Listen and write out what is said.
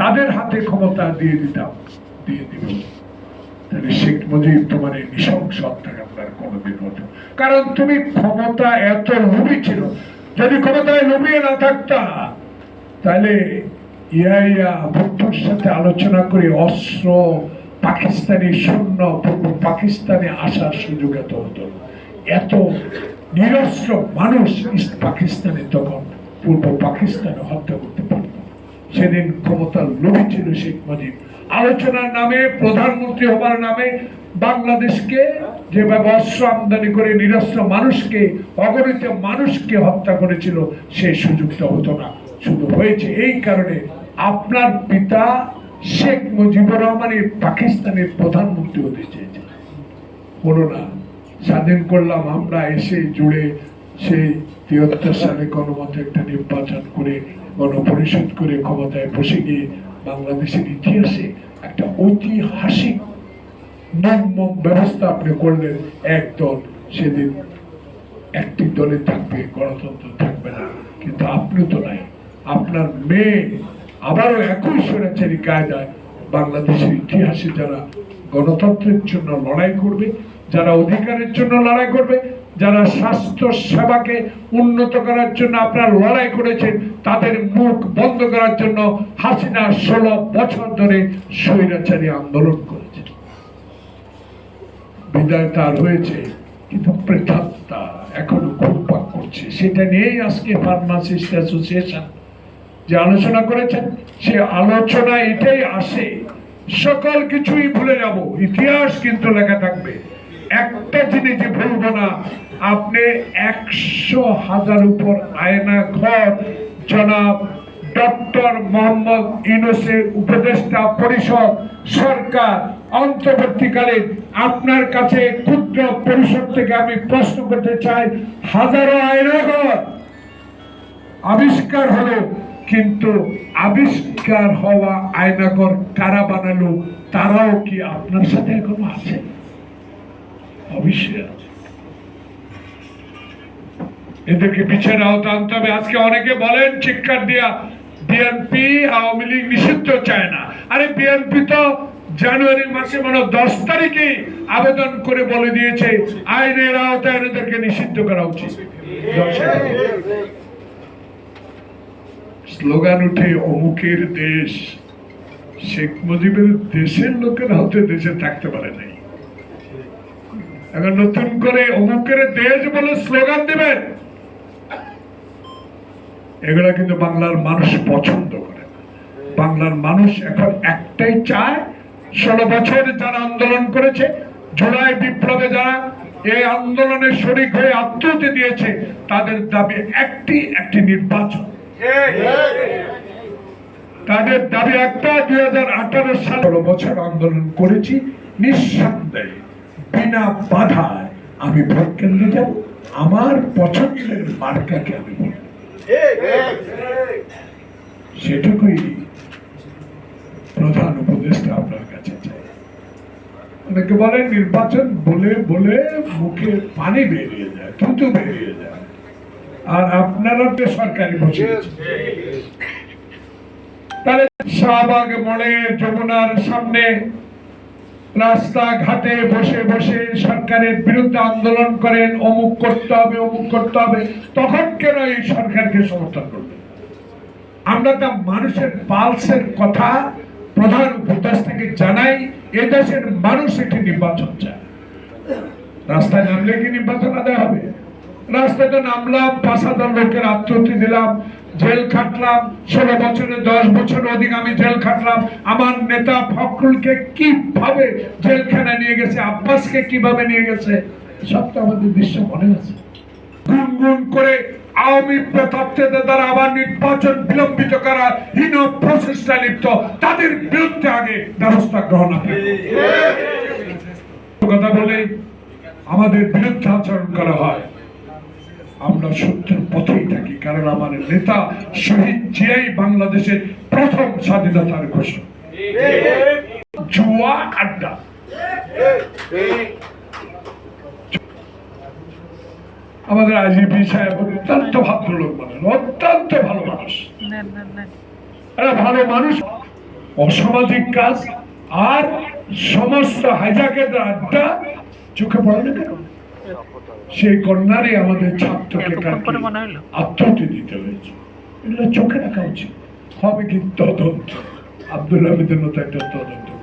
তাদের হাতে ক্ষমতা দিয়ে দিতাম, দিয়ে দিব তাহলে শেখ মুজিব তোমার এই নৃশংস হত্যাকাণ্ডার কোনোদিন হতো কারণ তুমি ক্ষমতা এত লোভী ছিল, যদি ক্ষমতায় লোভিয়ে না থাকতা, তাহলে ভুট্টোর সাথে আলোচনা করে অস্ত্র, পাকিস্তানি সৈন্য, পূর্ব পাকিস্তানে আসার সুযোগ এত হতো এত নিরস্ত্র মানুষ ইস্ট পাকিস্তানে তখন পূর্ব পাকিস্তানে হত্যা করতে পারত। সেদিন ক্ষমতার লোভী ছিল শেখ মুজিব। আলোচনার নামে, প্রধানমন্ত্রী হবার নামে বাংলাদেশকে যেভাবে অস্ত্র আমদানি করে নিরস্ত্র মানুষকে, অগণিত মানুষকে হত্যা করেছিল সেই সুযোগটা হতো না। শুধু হয়েছে এই কারণে আপনার পিতা শেখ মুজিবুর রহমান এই পাকিস্তানের প্রধানমন্ত্রী হতে চেয়েছে বলো না, স্বাধীন করলাম আমরা, এসে জুড়ে সেই তিয়াত্তর সালে একটা নির্বাচন করে, গণপরিষদ করে ক্ষমতায় বসে গিয়ে বাংলাদেশের ইতিহাসে একটা ঐতিহাসিক ব্যবস্থা আপনি করলেন, এক দল সেদিন একটি দলে থাকবে, গণতন্ত্র থাকবে না। কিন্তু আপনি তো নাই। আপনার মেয়ে আবারও একই স্বৈরাচারী কায়দায় বাংলাদেশের ইতিহাসে যারা গণতন্ত্রের জন্য লড়াই করবে, যারা অধিকারের জন্য লড়াই করবে যারা স্বাস্থ্য সেবাকে উন্নত করার জন্য আপনারা লড়াই করেছেন, তাদের মুখ বন্ধ করার জন্য হাসিনা ষোলো বছর ধরে স্বৈরাচারী আন্দোলন করেছে বিদায় তার হয়েছে, কিন্তু প্রেতাত্মা এখনও ঘুরপাক করছে। সেটা নিয়েই আজকে ফার্মাসিস্ট অ্যাসোসিয়েশন যে আলোচনা করেছেন, সে আলোচনা এটাই আসে, সকল কিছুই ভুলে যাব। ইতিহাস কিন্তু লেখা থাকবে। একটা জিনিস ভুলবো না আপনি একশো হাজার উপর আয়না ঘর, জনাব ডক্টর মোহাম্মদ ইউনুসের উপদেষ্টা পরিষদ সরকার। অন্তর্বর্তীকালে আপনার কাছে ক্ষুদ্র পরিষদ থেকে আমি প্রশ্ন করতে চাই, হাজারো আয়নাঘর আবিষ্কার হলো, কিন্তু আবিষ্কার হওয়া আয়নাঘর কারা বানালো, তারাও কি আপনার সাথে এখনও আছে? অবশ্যই। এদেরকে বিচার আওতা আনতে হবে। আজকে অনেকে বলেন, চিৎকার দিয়া বিএনপি আওয়ামী লীগ নিষিদ্ধ চায় না। আরে বিএনপি তো জানুয়ারি মাসে মানে দশ তারিখে আবেদন করে বলে দিয়েছে, আইনের আওতায় এদেরকে নিষিদ্ধ করা উচিত। স্লোগান উঠে, অমুকের দেশ, শেখ মুজিবের দেশের লোকের হতে দেশে থাকতে পারে নাই। এখন নতুন করে অমুকের দেশ বলে স্লোগান দেবেন। এগুলা কিন্তু বাংলার মানুষ পছন্দ করে বাংলার মানুষ এখন একটাই চায়, ষোলো বছর যারা আন্দোলন করেছে, জুলাই বিপ্লবে যারা এই আন্দোলনে শরিক হয়ে আত্মহতি দিয়েছে, তাদের দাবি একটি একটি নির্বাচন তাদের দাবি একটা, দুই হাজার আঠারো সাল ষোলো বছর আন্দোলন করেছি, নিঃসন্দেহে, বিনা বাধায় আমি ভোট কেন্দ্রে যাব, আমার পছন্দের মার্কাকে আমি ভোট। সেটুকুই প্রধান উপদেষ্টা আপনার কাছে চাই অনেকে নির্বাচন বলে বলে মুখে পানি বেরিয়ে যায়, থুতু বেরিয়ে যায় আর আপনারা তো সরকারি বসে। তাহলে শাহবাগ মোড়ে যমুনার সামনে রাস্তা ঘাটে বসে বসে সরকারের বিরুদ্ধে আন্দোলন করেন, অমুক করতে হবে, অমুক করতে হবে, তখন কেন এই সরকারকে সমর্থন করবে? আমরা তা মানুষের পালসের কথা প্রধান উপদেষ্টাকে জানাই, এদেশের মানুষ এটি নির্বাচন চায়। রাস্তায় নামলে কি নির্বাচন আদায় হবে? রাস্তায় তো নামলাম, পাঁচ হাজার লোকের আত্মহত্যা দিলাম জেল খাটলাম ষোলো বছরে দশ বছর অধিক আমি জেল খাটলাম। আমার নেতা ফখরুলকে কীভাবে জেলখানায় নিয়ে গেছে আব্বাসকে কীভাবে নিয়ে গেছে সব তো আমাদের দৃশ্য মনে আছে। গুনগুন করে আওয়ামী প্রতাপ্তেদের দ্বারা আবার নির্বাচন বিলম্বিত করা হীন প্রচেষ্টা লিপ্ত। তাদের বিরুদ্ধে আগে ব্যবস্থা গ্রহণ কথা বলে আমাদের বিরুদ্ধে আচরণ করা হয়। আমরা সত্যের পথেই থাকি, কারণ আমার নেতা শহীদ জিয়াই বাংলাদেশের প্রথম স্বাধীনতার ঘোষণা। জুয়া আড্ডা। আমাদের আইজিপি সাহেব অত্যন্ত ভদ্রলোক মানুষ অত্যন্ত ভালো মানুষ। ভালো মানুষ। অসামাজিক কাজ আর সমস্ত হাইজাকের আড্ডা চোখে পড়ে না কেন? সেই কন্যারে আমাদের ছাত্রকে আত্মহতি দিতে হয়েছে। এগুলো চোখে রাখা উচিত। হবে কি তদন্ত। আব্দুল হামিদের মতো একটা তদন্ত।